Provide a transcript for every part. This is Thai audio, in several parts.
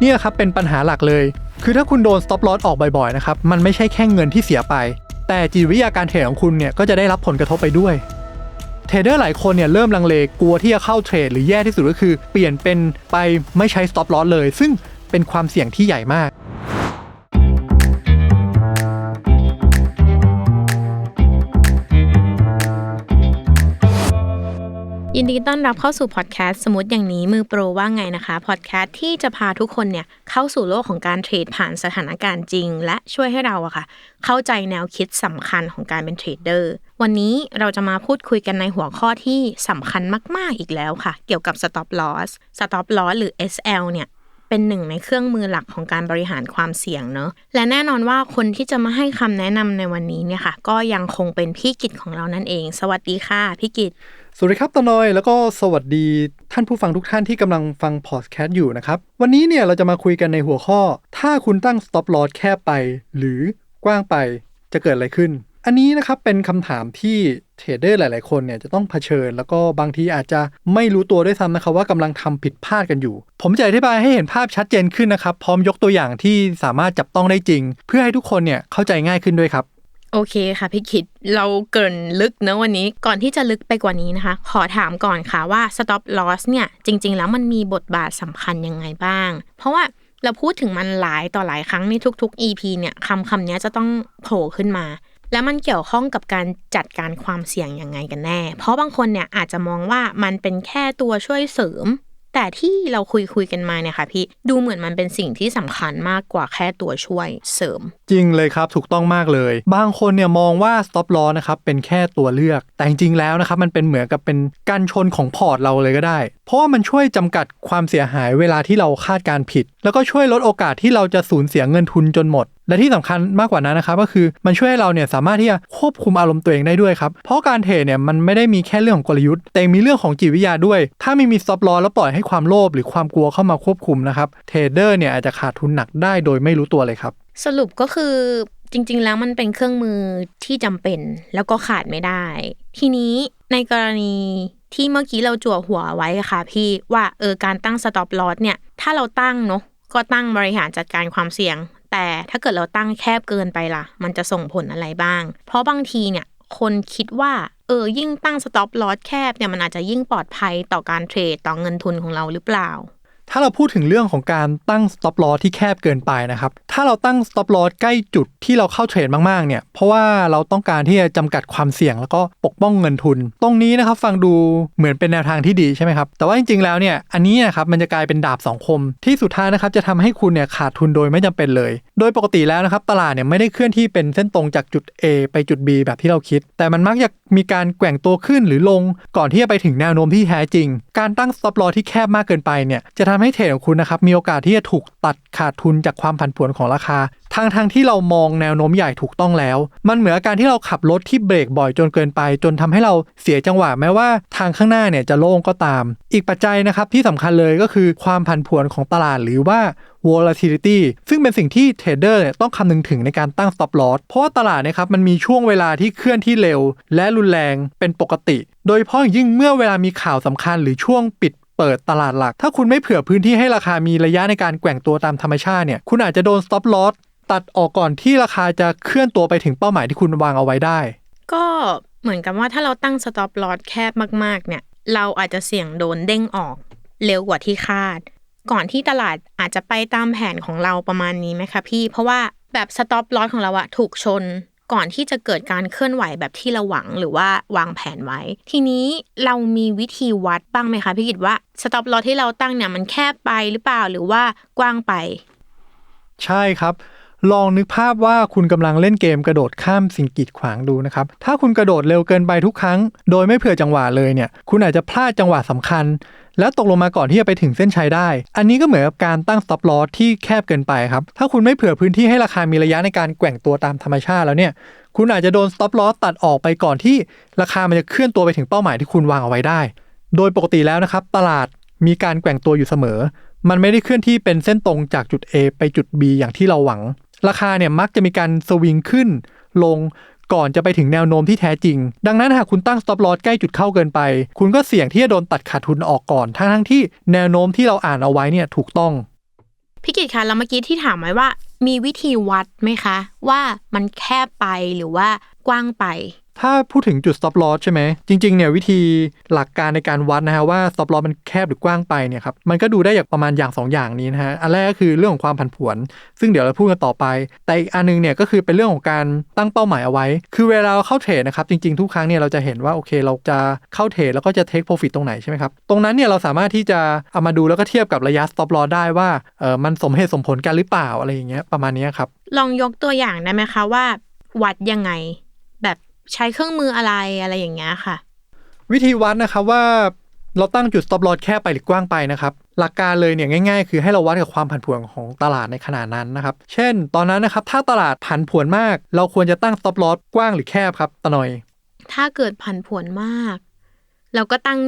เนี่ยครับเป็นปัญหาหลักเลย คือถ้าคุณโดน stop loss ออกบ่อยๆนะครับมันไม่ใช่แค่เงินที่เสียไป แต่จิตวิทยาการเทรดของคุณเนี่ยก็จะได้รับผลกระทบไปด้วยเทรดเดอร์หลายคนเนี่ยเริ่มลังเลกลัวที่จะเข้าเทรดหรือแย่ที่สุดก็คือ เปลี่ยนเป็นไปไม่ใช้ stop loss เลย ซึ่งเป็นความเสี่ยงที่ใหญ่มาก ยินดีต้อนรับเข้าสู่พอดแคสต์สมมติอย่างนี้มือโปรว่าไงนะคะพอดแคสต์ที่จะพาทุกคนเนี่ยเข้าสู่โลกของการเทรดผ่านสถานการณ์จริง และช่วยให้เราอะค่ะ เข้าใจแนวคิดสำคัญของการเป็นเทรดเดอร์วันนี้เราจะมาพูดคุยกันในหัวข้อที่สำคัญมาก ๆ อีกแล้วค่ะ เกี่ยวกับ stop loss stop loss หรือ SL เนี่ยเป็นหนึ่งในเครื่องมือหลักของการบริหารความเสี่ยงเนอะและแน่นอนว่าคนที่จะมาให้คำแนะนำในวันนี้เนี่ยค่ะ ก็ยังคงเป็นพี่กิตของเรานั่นเอง สวัสดีค่ะพี่กิต สวัสดีครับตานอยแล้วก็สวัสดีท่านผู้ฟังทุกท่านที่กำลังฟังพอดแคสต์อยู่นะครับ วันนี้เนี่ยเราจะมาคุยกันในหัวข้อ ถ้าคุณตั้ง stop loss แคบไป หรือกว้างไปจะเกิดอะไรขึ้น อันนี้นะครับเป็นคำถามที่เทรดเดอร์หลาย ๆ คนเนี่ยจะต้องเผชิญ แล้วก็บางทีอาจจะไม่รู้ตัวด้วยซ้ำนะครับว่ากำลังทำผิดพลาดกันอยู่ ผมจะอธิบายให้เห็นภาพชัดเจนขึ้นนะครับ พร้อมยกตัวอย่างที่สามารถจับต้องได้จริง เพื่อให้ทุกคนเนี่ยเข้าใจง่ายขึ้นด้วยครับ โอเคค่ะพี่คิดเราเกินลึกเนะวันนี้ก่อนที่จะลึกไปกว่านี้นะคะ ขอถามก่อนค่ะว่า stop loss เนี่ยจริง ๆ แล้วมันมีบทบาทสำคัญยังไงบ้าง เพราะว่าเราพูดถึงมันหลายต่อหลายครั้งในทุก ๆ EP เนี่ยคำคำนี้จะต้องโผล่ขึ้นมา แล้วมันเกี่ยวข้องกับการจัดการความเสี่ยงยังไงกันแน่ เพราะบางคนเนี่ยอาจจะมองว่ามันเป็นแค่ตัวช่วยเสริม แต่ที่เราคุยคุยกันมาเนี่ยค่ะพี่ดูเหมือนมันเป็นสิ่งที่สำคัญมากกว่าแค่ตัวช่วยเสริม จริงเลยครับถูกต้องมากเลย บางคนเนี่ยมองว่า stop loss นะครับเป็นแค่ตัวเลือก แต่จริงๆแล้วนะครับมันเป็นเหมือนกับเป็นการชนของพอร์ตเราเลยก็ได้ เพราะว่ามันช่วยจำกัดความเสียหายเวลาที่เราคาดการผิด แล้วก็ช่วยลดโอกาสที่เราจะสูญเสียเงินทุนจนหมด และที่สำคัญมากกว่านั้นนะครับก็คือมันช่วยให้เราเนี่ยสามารถที่จะควบคุมอารมณ์ตัวเองได้ด้วยครับ เพราะการเทรดเนี่ยมันไม่ได้มีแค่เรื่องของกลยุทธ์ แต่ยังมีเรื่องของจิตวิทยาด้วย ถ้าไม่มี stop loss แล้วปล่อยให้ความโลภหรือความกลัวเข้ามาควบคุมนะครับเทรดเดอร์เนี่ยอาจจะขาดทุนหนักได้โดยไม่รู้ตัวเลยครับสรุปก็คือจริง ๆ แล้วมันเป็นเครื่องมือที่จำเป็นแล้วก็ขาดไม่ได้ ทีนี้ในกรณี ที่เมื่อกี้เราจั่วหัวไว้ค่ะ พี่ว่าเออการตั้ง stop loss เนี่ย ถ้าเราตั้งเนาะก็ตั้งบริหารจัดการความเสี่ยง แต่ถ้าเกิดเราตั้งแคบเกินไปล่ะ มันจะส่งผลอะไรบ้าง เพราะบางทีเนี่ยคนคิดว่าเออยิ่งตั้ง stop loss แคบเนี่ยมันอาจจะยิ่งปลอดภัยต่อการเทรดต่อเงินทุนของเราหรือเปล่า ถ้าเราพูดถึงเรื่องของการตั้ง stop loss ที่แคบเกินไปนะครับ ถ้าเราตั้ง stop loss ใกล้จุดที่เราเข้าเทรดมากๆเนี่ย เพราะว่าเราต้องการที่จะจำกัดความเสี่ยงแล้วก็ปกป้องเงินทุน ตรงนี้นะครับฟังดูเหมือนเป็นแนวทางที่ดีใช่ไหมครับ แต่ว่าจริงๆแล้วเนี่ย อันนี้นะครับมันจะกลายเป็นดาบสองคม ที่สุดท้ายนะครับจะทำให้คุณเนี่ยขาดทุนโดยไม่จำเป็นเลย โดยปกติแล้วนะครับตลาดเนี่ยไม่ได้เคลื่อนที่เป็นเส้นตรงจากจุด A ไปจุด B แบบที่เราคิด แต่มันมักจะมีการแกว่งตัวขึ้นหรือลง ก่อนที่จะไปถึงแนวโน้มที่แท้จริง การตั้ง stop loss ที่แคบมากเกินไปเนี่ยจะทำให้เทรดของคุณนะครับมีโอกาสที่จะถูกตัดขาดทุนจากความผันผวนของราคาทางทางที่เรามองแนวโน้มใหญ่ถูกต้องแล้ว มันเหมือนอาการที่เราขับรถที่เบรกบ่อยจนเกินไป จนทำให้เราเสียจังหวะแม้ว่าทางข้างหน้าเนี่ยจะโล่งก็ตาม อีกปัจจัยนะครับที่สำคัญเลยก็คือความผันผวนของตลาดหรือว่า volatility ซึ่งเป็นสิ่งที่เทรดเดอร์เนี่ยต้องคำนึงถึงในการตั้ง stop loss เพราะว่าตลาดนะครับมันมีช่วงเวลาที่เคลื่อนที่เร็ว และรุนแรงเป็นปกติ โดยเฉพาะอยยิ่งเมื่อเวลามีข่าวสำคัญหรือช่วงปิด เปิดตลาดหลัก ถ้าคุณไม่เผื่อพื้นที่ให้ราคามีระยะในการแกว่งตัวตามธรรมชาติเนี่ยคุณอาจจะโดน stop loss ตัดออกก่อนที่ราคาจะเคลื่อนตัวไปถึงเป้าหมายที่คุณวางเอาไว้ได้ ก็เหมือนกับว่าถ้าเราตั้ง stop loss แคบมากๆ เนี่ย เราอาจจะเสี่ยงโดนเด้งออกเร็วกว่าที่คาด ก่อนที่ตลาดอาจจะไปตามแผนของเราประมาณนี้ไหมคะพี่ เพราะว่าแบบ stop loss ของเราอะถูกชน ก่อนที่จะเกิดการเคลื่อนไหวแบบที่เราหวังหรือว่าวางแผนไว้ ทีนี้เรามีวิธีวัดบ้างไหมคะพี่กิตว่า stop loss ที่เราตั้งเนี่ยมันแคบไปหรือเปล่าหรือว่ากว้างไป ใช่ครับลองนึกภาพว่าคุณกำลังเล่นเกมกระโดดข้ามสิ่งกีดขวางดูนะครับ ถ้าคุณกระโดดเร็วเกินไปทุกครั้ง โดยไม่เผื่อจังหวะเลยเนี่ย คุณอาจจะพลาดจังหวะสำคัญ แล้วตกลงมาก่อนที่จะไปถึงเส้นชัยได้ อันนี้ก็เหมือนกับการตั้ง stop loss ที่แคบเกินไปครับ ถ้าคุณไม่เผื่อพื้นที่ให้ราคามีระยะในการแกว่งตัวตามธรรมชาติแล้วเนี่ย คุณอาจจะโดน stop loss ตัดออกไปก่อนที่ราคามันจะเคลื่อนตัวไปถึงเป้าหมายที่คุณวางเอาไว้ได้ โดยปกติแล้วนะครับตลาดมีการแกว่งตัวอยู่เสมอ มันไม่ได้เคลื่อนที่เป็นเส้นตรงจากจุด A ไปจุด B อย่างที่เราหวัง ราคาเนี่ยมักจะมีการสวิงขึ้นลง ก่อนจะไปถึงแนวโน้มที่แท้จริง ดังนั้นหากคุณตั้ง stop loss ใกล้จุดเข้าเกินไป คุณก็เสี่ยงที่จะโดนตัดขาดทุนออกก่อน ทั้งทั้งๆที่แนวโน้มที่เราอ่านเอาไว้เนี่ยถูกต้องพี่กิตคะแล้วเมื่อกี้ที่ถามไว้ว่า มีวิธีวัดไหมคะ ว่ามันแคบไปหรือว่ากว้างไป ถ้าพูดถึงจุด stop loss ใช่ไหม จริงๆเนี่ยวิธีหลักการในการวัดนะฮะว่า stop loss มันแคบหรือกว้างไปเนี่ยครับมันก็ดูได้อย่างประมาณอย่าง 2 อย่างนี้นะฮะอันแรกก็คือเรื่องของความผันผวน ซึ่งเดี๋ยวเราพูดกันต่อไป แต่อีกอันนึงเนี่ยก็คือเป็นเรื่องของการตั้งเป้าหมายเอาไว้ คือเวลาเราเข้าเทรดนะครับจริงๆทุกครั้งเนี่ยเราจะเห็นว่าโอเคเราจะเข้าเทรดแล้วก็จะ take profit ตรงไหนใช่ไหมครับตรงนั้นเนี่ยเราสามารถที่จะเอามาดูแล้วก็เทียบกับระยะ stop loss ได้ว่าเออมันสมเหตุสมผลกันหรือเปล่าอะไรอย่างเงี้ยประมาณนี้ครับลองยกตัวอย่างได้ไหมคะว่า วัดยังไง ใช้เครื่องมืออะไรอะไรอย่างเงี้ยค่ะ วิธีวัดนะครับว่าเราตั้งจุด stop loss แคบไปหรือกว้างไปนะครับ หลักการเลยเนี่ยง่ายๆ คือให้เราวัดกับความผันผวนของตลาดในขณะนั้นนะครับ เช่น ตอนนั้นนะครับถ้าตลาดผันผวนมาก เราควรจะตั้ง stop loss กว้างหรือแคบครับตะหน่อย ถ้าเกิดผันผวนมาก เราก็ตั้ง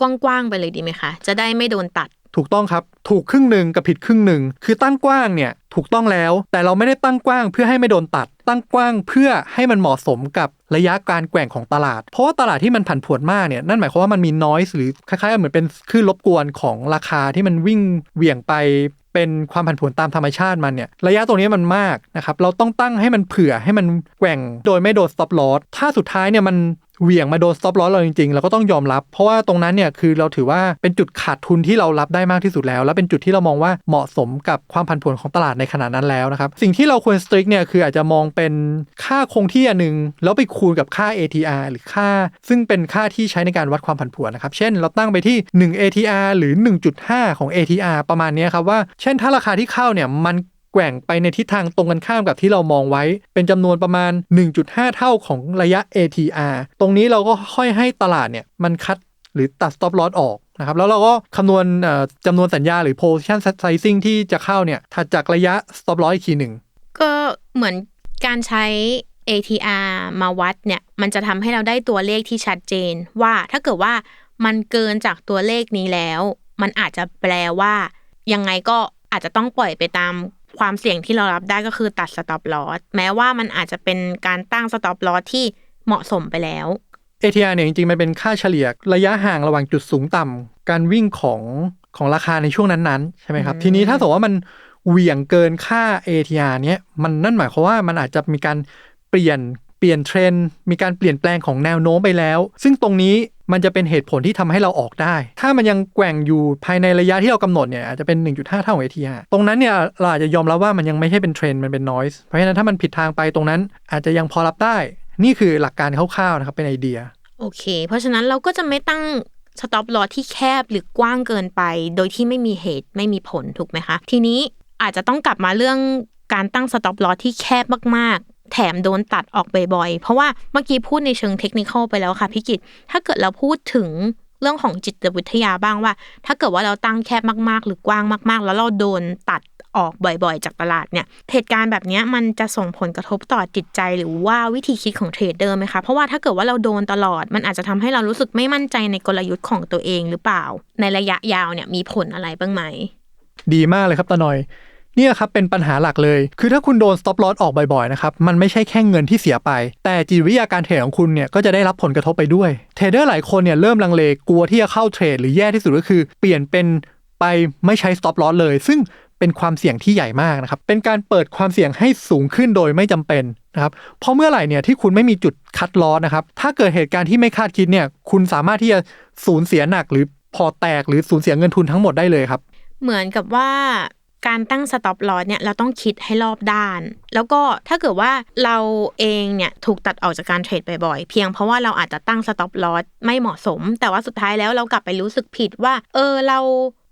กว้างๆไปเลยดีไหมคะ จะได้ไม่โดนตัด ถูกต้องครับ ถูกครึ่งหนึ่งกับผิดครึ่งหนึ่งคือตั้งกว้างเนี่ยถูกต้องแล้ว แต่เราไม่ได้ตั้งกว้างเพื่อให้ไม่โดนตัด ตั้งกว้างเพื่อให้มันเหมาะสมกับระยะการแกว่งของตลาด เพราะว่าตลาดที่มันผันผวนมากเนี่ยนั่นหมายความว่ามันมีน้อยหรือคล้ายๆเหมือนเป็นคลื่นรบกวนของราคาที่มันวิ่งเหวี่ยงไปเป็นความผันผวนตามธรรมชาติมันเนี่ยระยะตรงนี้มันมากนะครับเราต้องตั้งให้มันเผื่อให้มันแกว่งโดยไม่โดน stop loss ถ้าสุดท้ายเนี่ยมัน เหวี่ยงมาโดน stop loss เราจริงๆ เราก็ต้องยอมรับ เพราะว่าตรงนั้นเนี่ยคือเราถือว่าเป็นจุดขาดทุนที่เรารับได้มากที่สุดแล้ว และเป็นจุดที่เรามองว่าเหมาะสมกับความผันผวนของตลาดในขณะนั้นแล้วนะครับสิ่งที่เราควร strict เนี่ยคืออาจจะมองเป็นค่าคงที่อันหนึ่งแล้วไปคูณกับค่า ATR หรือค่า ซึ่งเป็นค่าที่ใช้ในการวัดความผันผวนนะครับเช่น เราตั้งไปที่ 1 ATR หรือ 1.5 ของ ATR ประมาณนี้ครับว่าเช่นถ้าราคาที่เข้าเนี่ยมัน แกว่งไปในทิศทางตรงกันข้ามกับที่เรามองไว้ เป็นจำนวนประมาณ 1.5 เท่าของระยะ ATR ตรงนี้เราก็ค่อยให้ตลาดเนี่ยมันคัดหรือตัด stop loss ออกนะครับแล้วเราก็คำนวณจำนวนสัญญาหรือ position sizing ที่จะเข้าเนี่ยถัดจากระยะ stop loss อีกทีหนึ่งก็เหมือนการใช้ ATR มาวัดเนี่ยมันจะทำให้เราได้ตัวเลขที่ชัดเจน ว่าถ้าเกิดว่ามันเกินจากตัวเลขนี้แล้ว มันอาจจะแปลว่า ยังไงก็อาจจะต้องปล่อยไปตาม ความเสี่ยงที่เรารับได้ก็คือตัด stop loss แม้ว่ามันอาจจะเป็นการตั้ง stop loss ที่เหมาะสมไปแล้ว ATR เนี่ยจริงๆ มันเป็นค่าเฉลี่ยระยะห่างระหว่างจุดสูงต่ำการวิ่งของของราคาในช่วงนั้นๆ ใช่ไหมครับ ทีนี้ถ้าสมมติว่ามันเหวี่ยงเกินค่า ATR เนี้ยมันนั่นหมายความว่ามันอาจจะมีการเปลี่ยนเปลี่ยนเทรนด์มีการเปลี่ยนแปลงของแนวโน้มไปแล้ว ซึ่งตรงนี้ มันจะเป็นเหตุผลที่ทำให้เราออกได้ ถ้ามันยังแกว่งอยู่ภายในระยะที่เรากำหนดเนี่ยอาจจะเป็น 1.5 เท่าของ ATR ตรงนั้นเนี่ยเราอาจจะยอมรับว่ามันยังไม่ใช่เป็นเทรนด์มันเป็น noise เพราะฉะนั้นถ้ามันผิดทางไปตรงนั้นอาจจะยังพอรับได้ นี่คือหลักการคร่าวๆนะครับเป็นไอเดียโอเค เพราะฉะนั้นเราก็จะไม่ตั้ง stop loss ที่แคบหรือกว้างเกินไป โดยที่ไม่มีเหตุไม่มีผลถูกไหมคะ ทีนี้อาจจะต้องกลับมาเรื่องการตั้ง stop loss ที่แคบมาก แถมโดนตัดออกบ่อยๆ เพราะว่าเมื่อกี้พูดในเชิงเทคนิคไปแล้วค่ะพี่กิตถ้าเกิดเราพูดถึงเรื่องของจิตวิทยาบ้างว่า ถ้าเกิดว่าเราตั้งแคบมากๆ หรือกว้างมาก ๆ แล้วเราโดนตัดออกบ่อยๆ จากตลาดเนี่ย เหตุการณ์แบบนี้มันจะส่งผลกระทบต่อจิตใจหรือว่าวิธีคิดของเทรดเดอร์ไหมคะ เพราะว่าถ้าเกิดว่าเราโดนตลอด มันอาจจะทำให้เรารู้สึกไม่มั่นใจในกลยุทธ์ของตัวเองหรือเปล่า ในระยะยาวเนี่ยมีผลอะไรบ้างไหม ดีมากเลยครับตาหน่อย เนี่ยครับเป็นปัญหาหลักเลย คือถ้าคุณโดน stop loss ออกบ่อยๆนะครับมันไม่ใช่แค่เงินที่เสียไป แต่จิตวิทยาการเทรดของคุณเนี่ยก็จะได้รับผลกระทบไปด้วยเทรดเดอร์หลายคนเนี่ยเริ่มลังเลกลัวที่จะเข้าเทรดหรือแย่ที่สุดก็คือ เปลี่ยนเป็นไปไม่ใช้ stop loss เลย ซึ่งเป็นความเสี่ยงที่ใหญ่มากนะครับเป็นการเปิดความเสี่ยงให้สูงขึ้นโดยไม่จำเป็นนะครับเพราะเมื่อไหร่เนี่ยที่คุณไม่มีจุดคัดลอสนะครับถ้าเกิดเหตุการณ์ที่ไม่คาดคิดเนี่ยคุณสามารถที่จะสูญเสียหนักหรือพอแตกหรือสูญเสียเงินทุนทั้งหมดได้เลยครับ เหมือนกับว่า การตั้งสต็อปลอสเนี่ยเราต้องคิดให้รอบด้าน แล้วก็ถ้าเกิดว่าเราเองเนี่ยถูกตัดออกจากการเทรดบ่อยๆ เพียงเพราะว่าเราอาจจะตั้งสต็อปลอสไม่เหมาะสม แต่ว่าสุดท้ายแล้วเรากลับไปรู้สึกผิดว่า เออเรา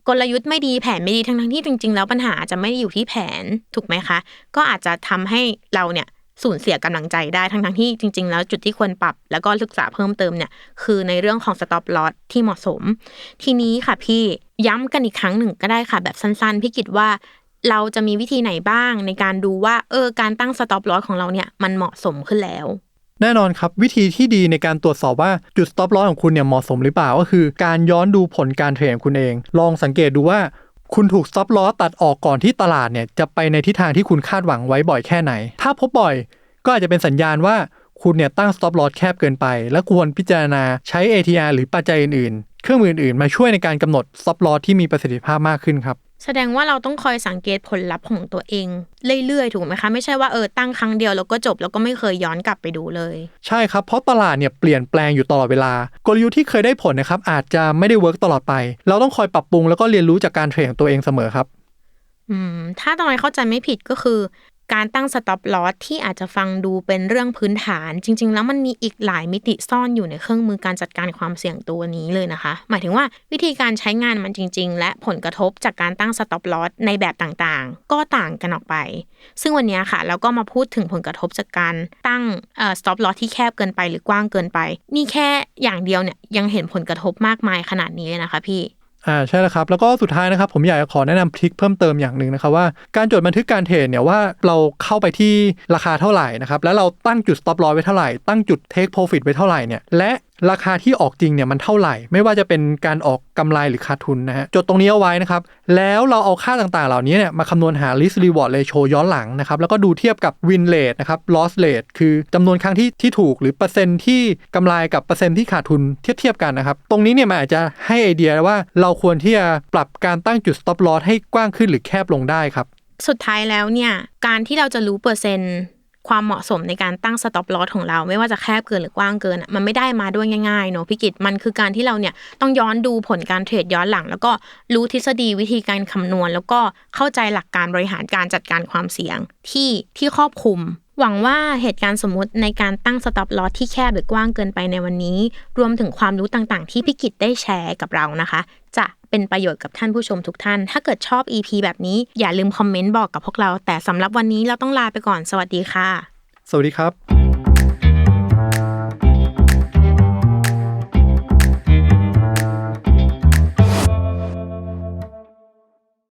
กลยุทธ์ไม่ดีแผนไม่ดีทั้งๆที่จริง ๆ แล้วปัญหาจะไม่ได้อยู่ที่แผนถูกไหมคะ ก็อาจจะทำให้เราเนี่ย สูญเสียกำลังใจได้ทั้งๆที่จริง ๆ แล้วจุดที่ควรปรับ แล้วก็ศึกษาเพิ่มเติมเนี่ยคือในเรื่องของ stop loss ที่เหมาะสม ทีนี้ค่ะพี่ย้ำกันอีกครั้งหนึ่งก็ได้ค่ะ แบบสั้นๆ พี่กิดว่าเราจะมีวิธีไหนบ้างในการดูว่าเออการตั้ง stop loss ของเราเนี่ยมันเหมาะสมขึ้นแล้วแน่นอนครับวิธีที่ดีในการตรวจสอบว่าจุด stop loss ของคุณเนี่ยเหมาะสมหรือเปล่าก็คือ การย้อนดูผลการเทรดของคุณเอง ลองสังเกตดูว่า คุณถูกซับล้อตัดออกก่อนที่ตลาดเนี่ยจะไปในทิศทางที่คุณคาดหวังไว้บ่อยแค่ไหน ถ้าพบบ่อยก็อาจจะเป็นสัญญาณว่าคุณเนี่ยตั้ง stop loss แคบเกินไป และควรพิจารณาใช้ ATR หรือปัจจัยอื่นๆ เครื่องมืออื่นๆ มาช่วยในการกำหนด stop loss ที่มีประสิทธิภาพมากขึ้นครับ แสดงว่าเราต้องคอยสังเกตผลลัพธ์ของตัวเอง เรื่อยๆ ถูกไหมคะ ไม่ใช่ว่าเออตั้งครั้งเดียวแล้วก็จบแล้วก็ไม่เคยย้อนกลับไปดูเลย ใช่ครับ เพราะตลาดเนี่ยเปลี่ยนแปลงอยู่ตลอดเวลากลยุทธ์ที่เคยได้ผลนะครับอาจจะไม่ได้เวิร์กตลอดไป เราต้องคอยปรับปรุงแล้วก็เรียนรู้จากการเทรดของตัวเองเสมอครับ อืมถ้าตอนเข้าใจไม่ผิดก็คือ การตั้งสต็อปลอสที่อาจจะฟังดูเป็นเรื่องพื้นฐาน จริง ๆ แล้วมันมีอีกหลายมิติซ่อนอยู่ในเครื่องมือการจัดการความเสี่ยงตัวนี้เลยนะคะ หมายถึงว่าวิธีการใช้งานมันจริง ๆ และผลกระทบจากการตั้งสต็อปลอสในแบบต่างๆ ก็ต่างกันออกไป ซึ่งวันนี้ค่ะเราก็มาพูดถึงผลกระทบจากการตั้งเอ่อ stop loss ที่แคบเกินไปหรือกว้างเกินไป นี่แค่อย่างเดียวเนี่ยยังเห็นผลกระทบมากมายขนาดนี้เลยนะคะพี่ อ่าใช่แล้วครับ แล้วก็สุดท้ายนะครับ ผมอยากจะขอแนะนำทริคเพิ่มเติมอย่างหนึ่งนะครับว่าการจดบันทึกการเทรดเนี่ยว่าเราเข้าไปที่ราคาเท่าไหร่นะครับแล้วเราตั้งจุด stop loss ไว้เท่าไหร่ตั้งจุด take profit ไว้เท่าไหร่เนี่ยและ ราคาที่ออกจริงเนี่ยมันเท่าไหร่ ไม่ว่าจะเป็นการออกกำไรหรือขาดทุนนะฮะจดตรงนี้เอาไว้นะครับ แล้วเราเอาค่าต่างๆ เหล่านี้เนี่ยมาคำนวณหา risk reward ratio ย้อนหลังนะครับ แล้วก็ดูเทียบกับ win rate นะครับ loss rate คือจำนวนครั้งที่ที่ถูกหรือเปอร์เซ็นต์ที่กำไรกับเปอร์เซ็นต์ที่ขาดทุนเทียบเทียบกันนะครับ ตรงนี้เนี่ยมันอาจจะให้ไอเดียว่าเราควรที่จะปรับการตั้งจุด stop loss ให้กว้างขึ้นหรือแคบลงได้ครับสุดท้ายแล้วเนี่ยการที่เราจะรู้เปอร์เซ็นต์ ความเหมาะสมในการตั้งสต็อปลอสของเรา ไม่ว่าจะแคบเกินหรือกว้างเกินมันไม่ได้มาด้วยง่ายๆเนอะพิกิตมันคือการที่เราเนี่ยต้องย้อนดูผลการเทรดย้อนหลัง แล้วก็รู้ทฤษฎีวิธีการคำนวณ แล้วก็เข้าใจหลักการบริหารการจัดการความเสี่ยงที่ที่ครอบคลุม หวังว่าเหตุการณ์สมมติในการตั้งสต็อปลอสที่แคบหรือกว้างเกินไปในวันนี้ รวมถึงความรู้ต่างๆ ที่พี่กิตได้แชร์กับเรานะคะ จะเป็นประโยชน์กับท่านผู้ชมทุกท่าน ถ้าเกิดชอบ EP แบบนี้อย่าลืมคอมเมนต์บอกกับพวกเรา แต่สำหรับวันนี้เราต้องลาไปก่อน สวัสดีค่ะ สวัสดีครับ